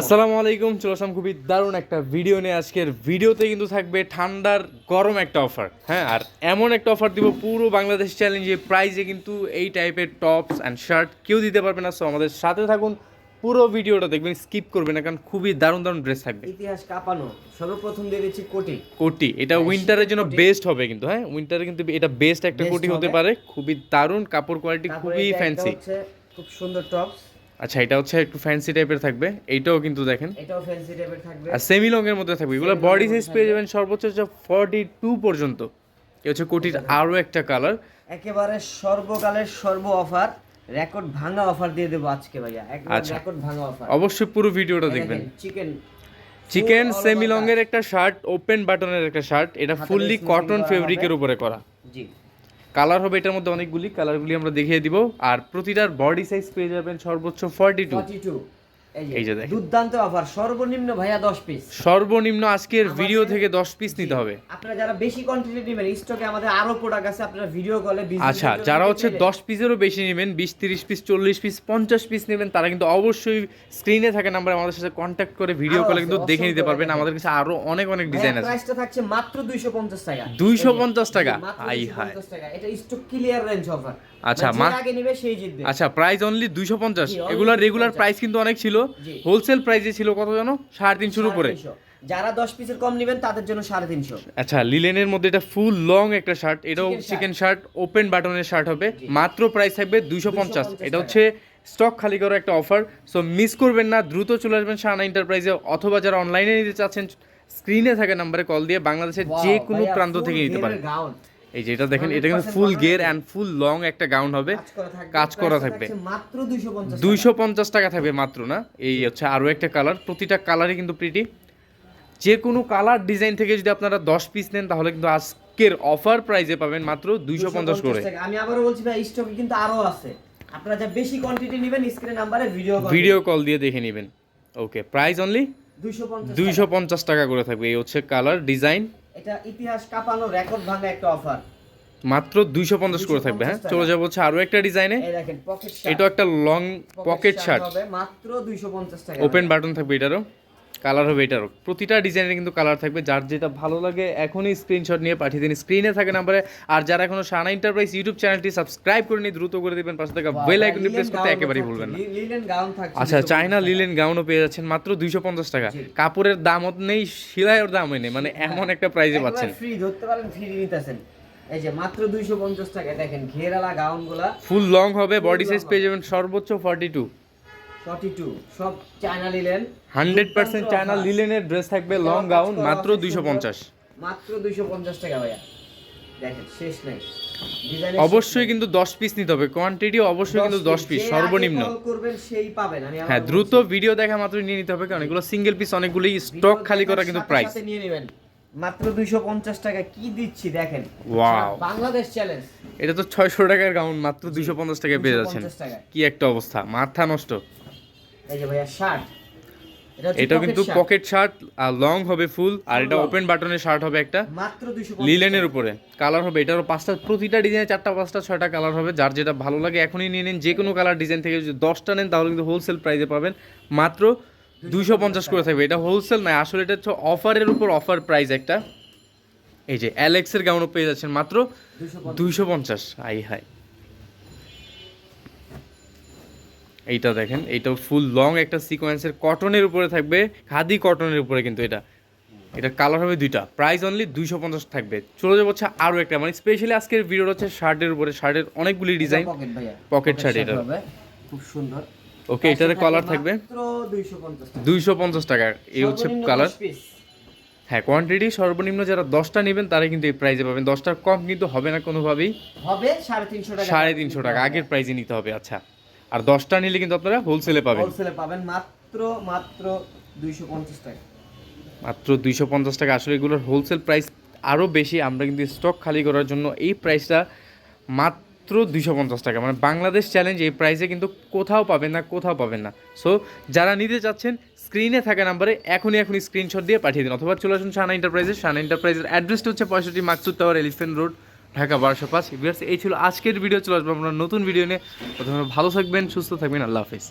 আসসালামু আলাইকুম চলে আসলাম খুবই দারুণ একটা ভিডিও নিয়ে। আজকের ভিডিওতে কিন্তু থাকবে ঠান্ডার গরম একটা অফার হ্যাঁ আর এমন একটা অফার দিব পুরো বাংলাদেশ চ্যালেঞ্জে প্রাইজে কিন্তু এই টাইপের টপস অ্যান্ড শার্ট কেউ দিতে পারবে না। সো আমাদের সাথে থাকুন পুরো ভিডিওটা দেখবেন স্কিপ করবেন না কারণ খুবই দারুণ দারুণ ড্রেস থাকবে। ইতিহাস কাঁপানো সর্বপ্রথম দিয়ে দিচ্ছি কোটি। কোটি এটা হ্যাঁ, উইন্টারের জন্য বেস্ট হবে কিন্তু হ্যাঁ উইন্টারে কিন্তু এটা বেস্ট একটা কোটি হতে পারে। খুবই দারুণ কাপড় কোয়ালিটি খুবই ফ্যান্সি খুব সুন্দর টপস আচ্ছা এটা হচ্ছে একটু ফ্যান্সি টাইপের থাকবে। এইটাও কিন্তু দেখেন। এটাও ফ্যান্সি টাইপের থাকবে। আর সেমি লং এর মধ্যে থাকবে। এগুলো বডি সাইজ পেয়ে যাবেন সর্বোচ্চ হচ্ছে ফর্টি টু পর্যন্ত। এ হচ্ছে কোটির আরও একটা কালার একেবারে সর্বকালের সর্ব অফার রেকর্ড ভাঙা অফার দিয়ে দেবো আজকে ভাইয়া। একদম আচ্ছা। রেকর্ড ভাঙা অফার অবশ্যই পুরো ভিডিওটা দেখবেন। চিকেন চিকেন সেমি লং এর একটা শার্ট ওপেন বাটনের একটা শার্ট এটা ফুললি কটন করা ফেব্রিকের উপরে করা। জি। কালার হবে এটার মধ্যে অনেকগুলি কালারগুলি আমরা দেখিয়ে দিব। আর প্রতিটার বডি সাইজ পেয়ে যাবেন সর্বোচ্চ ফর্টি টু 42 এই যে দেখেন। দুর্দান্ত অফার সর্বনিম্ন ভাইয়া 10 পিস সর্বনিম্ন আজকের ভিডিও থেকে দশ পিস নিতে হবে। আপনারা যারা বেশি কোয়ান্টিটি নেবেন স্টকে আমাদের আরও প্রোডাক্ট আছে আপনারা ভিডিও কলে আচ্ছা যারা হচ্ছে দশ পিসেরও বেশি নেবেন বিশ তিরিশ পিস চল্লিশ পিস পঞ্চাশ পিস নেবেন তারা কিন্তু অবশ্যই স্ক্রিনে থাকা নাম্বার আমাদের সাথে কন্ট্যাক্ট করে ভিডিও কলে কিন্তু দেখে নিতে পারবেন। আমাদের কাছে আরও অনেক অনেক ডিজাইন আছে। প্রাইসটা থাকছে মাত্র 250 টাকা। 250 টাকা? হায়। 250 টাকা। এটা স্টক ক্লিয়ার রেঞ্জ অফার আচ্ছা, যে মা- আগে নেবে সেই জিতবে। আচ্ছা প্রাইস অনলি দুইশো পঞ্চাশ। জি, only এগুলোর রেগুলার প্রাইস কিন্তু অনেক ছিল। হোলসেল প্রাইসে ছিল কত জানো? সাড়ে তিনশোর উপরে। 350 যারা 10 পিসের কম নেবেন তাদের জন্য 350 আচ্ছা লিলেনের মধ্যে এটা ফুল লং একটা শার্ট এটাও চিকেন শার্ট ওপেন বাটনের শার্ট হবে। মাত্র প্রাইস থাকবে দুইশো পঞ্চাশ। 250 এটা হচ্ছে স্টক খালি করা একটা অফার সো মিস করবেন না দ্রুত চলে আসবেন শাহানা এন্টারপ্রাইজে অথবা যারা অনলাইনে নিতে চাচ্ছেন স্ক্রিনে থাকা নাম্বারে কল দিয়ে বাংলাদেশের যে কোনো প্রান্ত থেকে নিতে পারেন। এই যে এটা দেখেন এটা কিন্তু ফুল গের অ্যান্ড ফুল লং একটা গাউন হবে। কাজ করা থাকবে মাত্র দুইশো পঞ্চাশ টাকা। থাকবে মাত্র না? এই হচ্ছে আরও একটা কালার প্রতিটা কালারই কিন্তু প্রিটি যে কোনো কালার ডিজাইন থেকে যদি আপনারা দশ পিস নেন তাহলে কিন্তু আজকের অফার প্রাইজে পাবেন মাত্র দুইশো পঞ্চাশ করে। আমি আবারও বলছি ভাই স্টকে কিন্তু আরও আছে। আপনারা যা বেশি কোয়ান্টিটি নেবেন স্ক্রিনে নাম্বারে ভিডিও কল ভিডিও কল দিয়ে দেখে নেবেন। ওকে প্রাইস অনলি দুইশো পঞ্চাশ টাকা। করে থাকবে। এই হচ্ছে কালার ডিজাইন এটা ইতিহাস কাঁপানো রেকর্ড ভাঙা একটা অফার মাত্র দুইশো পঞ্চাশ করে থাকবে হ্যাঁ? 250 চলে যাব হচ্ছে আরও একটা ডিজাইনে এটাও এটা একটা লং পকেট শার্ট মাত্র মাত্র 250 টাকা। ওপেন বাটন থাকবে এটারও। কালার হবে এটারও প্রতিটা ডিজাইনের কিন্তু কালার থাকবে যার যেটা ভালো লাগে এখনই স্ক্রিনশট নিয়ে পাঠিয়ে দিন। স্ক্রিনে থাকে নাম্বারে আর যারা এখনও শানা এন্টারপ্রাইজ ইউটিউব চ্যানেলটি সাবস্ক্রাইব করে নিয়ে দ্রুত করে দিবেন পাশে থাকা বেল আইকনটি প্রেস করতে একেবারেই ভুলবেন না। আচ্ছা চাইনা লিলেন গাউনও পেয়ে যাচ্ছেন মাত্র দুইশো পঞ্চাশ টাকা। কাপড়ের দামও নেই সেলাইয়ের দামও নেই মানে এমন একটা প্রাইজে পাচ্ছেন। ফ্রি ধরতে পারেন ফ্রি নিতেছেন। এই যে মাত্র 250 টাকা দেখেন ঘেরালা গাউনগুলা ফুল লং হবে বডি সাইজ পেয়ে যাবেন সর্বোচ্চ ফর্টি টু 42 সব চায়না লিলেন লিলেনের ড্রেস থাকবে লং গাউন মাত্র আছে। দুইশো সুন্দর। পঞ্চাশ। মাত্র 250 টাকা ভাইয়া। দেখেন শেষ নাই। অবশ্যই কিন্তু দশ পিস নিতে হবে। কোয়ান্টিটি অবশ্যই কিন্তু দশ পিস সর্বনিম্ন। করবেন সেই পাবেন। আমি হ্যাঁ দ্রুত ভিডিও দেখা মাত্র নিয়ে নিতে হবে কারণ এগুলো সিঙ্গেল পিস অনেকগুলি ভিডিও স্টক খালি করা কিন্তু প্রাইস সাথে নিয়ে নেবেন। মাত্র 250 টাকা কি দিচ্ছি দেখেন। Wow. বাংলাদেশ চ্যালেঞ্জ এটা তো ছয়শো টাকার গাউন মাত্র দুইশো পঞ্চাশ টাকায় পেয়ে যাচ্ছেন। কি একটা অবস্থা মাথা নষ্ট। এই যে ভাইয়া শার্ট এটা কিন্তু পকেট শার্ট আর লং হবে ফুল আর এটা ওপেন বাটনের শার্ট হবে একটা। মাত্র লিলেনের উপরে। কালার হবে এটারও পাঁচটা প্রতিটা ডিজাইনে চারটা পাঁচটা ছয়টা কালার হবে। যার যেটা ভালো লাগে এখনই নিয়ে নিন। যে কোনো কালার ডিজাইন থেকে যদি দশটা নেন তাহলে কিন্তু হোলসেল প্রাইসে পাবেন মাত্র দুইশো পঞ্চাশ করে থাকবে। এটা হোলসেল নয় আসলে এটা হচ্ছে অফারের উপর অফার প্রাইস একটা। এই যে অ্যালেক্সের গাউনও পেয়ে যাচ্ছেন মাত্র দুইশো পঞ্চাশ। আই হাই এইটা দেখেন এইটা ফুল লং একটা সিকোয়েন্সের কটনের উপরে থাকবে খাদি কটনের উপরে কিন্তু এটা। এটা কালার হবে দুইটা প্রাইস অনলি দুইশো পঞ্চাশ থাকবে। চলে যাব হচ্ছে আরও একটা মানে স্পেশালি আজকের ভিডিওটা হচ্ছে শার্টের উপরে শার্টের অনেকগুলি ডিজাইন পকেট শার্ট এটা। খুব সুন্দর। ওকে এটার কালার থাকবে? মাত্র 250 টাকা। দুইশো পঞ্চাশ টাকা এই হচ্ছে কালার হ্যাঁ কোয়ান্টিটি সর্বনিম্ন যারা দশটা নেবেন তারা কিন্তু এই প্রাইসে পাবেন। দশটার কম কিন্তু হবে না কোনোভাবেই। হবে 350 টাকা। সাড়ে তিনশো টাকা আগের প্রাইসে নিতে হবে আচ্ছা। আর দশটা নিলে কিন্তু আপনারা হোলসেলে পাবেন। হোলসেলে পাবেন মাত্র মাত্র 250 টাকা। মাত্র দুইশো পঞ্চাশ টাকা। আসলে এগুলোর হোলসেল প্রাইস আরও বেশি। আমরা কিন্তু স্টক খালি করার জন্য এই প্রাইসটা মাত্র দুইশো পঞ্চাশ টাকা। মানে বাংলাদেশ চ্যালেঞ্জ এই প্রাইসে কিন্তু কোথাও পাবেন না কোথাও পাবেন না। সো যারা নিতে চাচ্ছেন স্ক্রিনে থাকা নাম্বারে এখনই এখনই স্ক্রিনশট দিয়ে পাঠিয়ে দিন। অথবা চলে আসুন শানা এন্টারপ্রাইজের শানা এন্টারপ্রাইজের অ্যাড্রেসটা হচ্ছে পঁয়ষট্টি Maksud tower elephant road Dhaka বারোশো পাঁচ। এই ছিল আজকের ভিডিও। চলে আসব আমরা নতুন ভিডিও নিয়ে। প্রথমে ভালো থাকবেন, সুস্থ থাকবেন। আল্লাহ হাফিজ।